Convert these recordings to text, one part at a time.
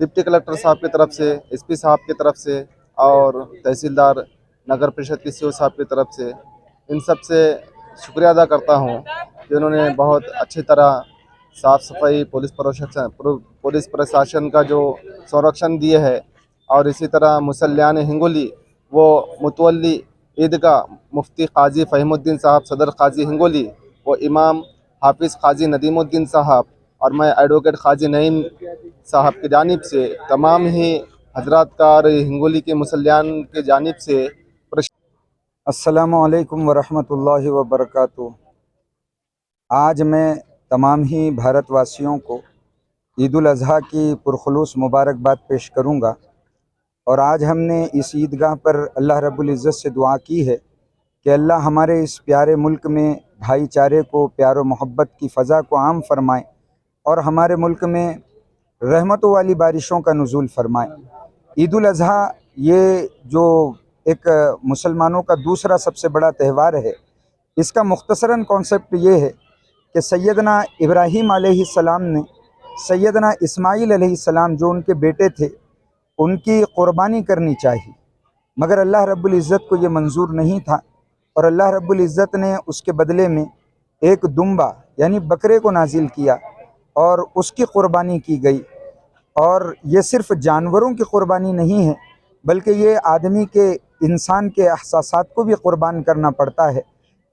Deputy collector صاحب کی طرف سے، ایس پی صاحب کی طرف سے اور تحصیلدار نگر پریشد کے سی او صاحب کی طرف سے ان سب سے شکریہ ادا کرتا ہوں کہ انہوں نے بہت اچھی طرح صاف صفائی، پولیس پولیس پرشاسن کا جو سورکشن دیے ہے اور اسی طرح مسلیان ہنگولی، وہ متولی عید کا مفتی قاضی فہم الدین صاحب، صدر قاضی ہنگولی، وہ امام حافظ قاضی ندیم الدین صاحب اور میں ایڈوکیٹ قاضی نعیم صاحب کی جانب سے تمام ہی حضرات کار ہنگولی کے مسلیان کے جانب سے السلام علیکم ورحمۃ اللہ وبرکاتہ۔ آج میں تمام ہی بھارت واسیوں کو عید الاضحیٰ کی پرخلوص مبارکباد پیش کروں گا اور آج ہم نے اس عیدگاہ پر اللہ رب العزت سے دعا کی ہے کہ اللہ ہمارے اس پیارے ملک میں بھائی چارے کو پیار و محبت کی فضا کو عام فرمائے اور ہمارے ملک میں رحمتوں والی بارشوں کا نزول فرمائیں۔ عید الاضحیٰ یہ جو ایک مسلمانوں کا دوسرا سب سے بڑا تہوار ہے، اس کا مختصراً کانسیپٹ یہ ہے کہ سیدنا ابراہیم علیہ السلام نے سیدنا اسماعیل علیہ السلام جو ان کے بیٹے تھے، ان کی قربانی کرنی چاہیے مگر اللہ رب العزت کو یہ منظور نہیں تھا اور اللہ رب العزت نے اس کے بدلے میں ایک دمبا یعنی بکرے کو نازل کیا۔ اور اس کی قربانی کی گئی۔ اور یہ صرف جانوروں کی قربانی نہیں ہے، بلکہ یہ آدمی کے، انسان کے احساسات کو بھی قربان کرنا پڑتا ہے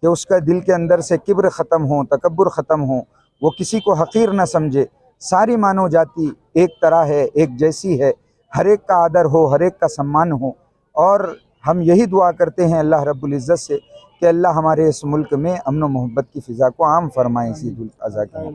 کہ اس کا دل کے اندر سے کبر ختم ہوں تکبر ختم ہوں وہ کسی کو حقیر نہ سمجھے۔ ساری مانو جاتی ایک طرح ہے، ایک جیسی ہے۔ ہر ایک کا آدر ہو، ہر ایک کا سمان ہو۔ اور ہم یہی دعا کرتے ہیں اللہ رب العزت سے کہ اللہ ہمارے اس ملک میں امن و محبت کی فضا کو عام فرمائیں سید الاضحیٰ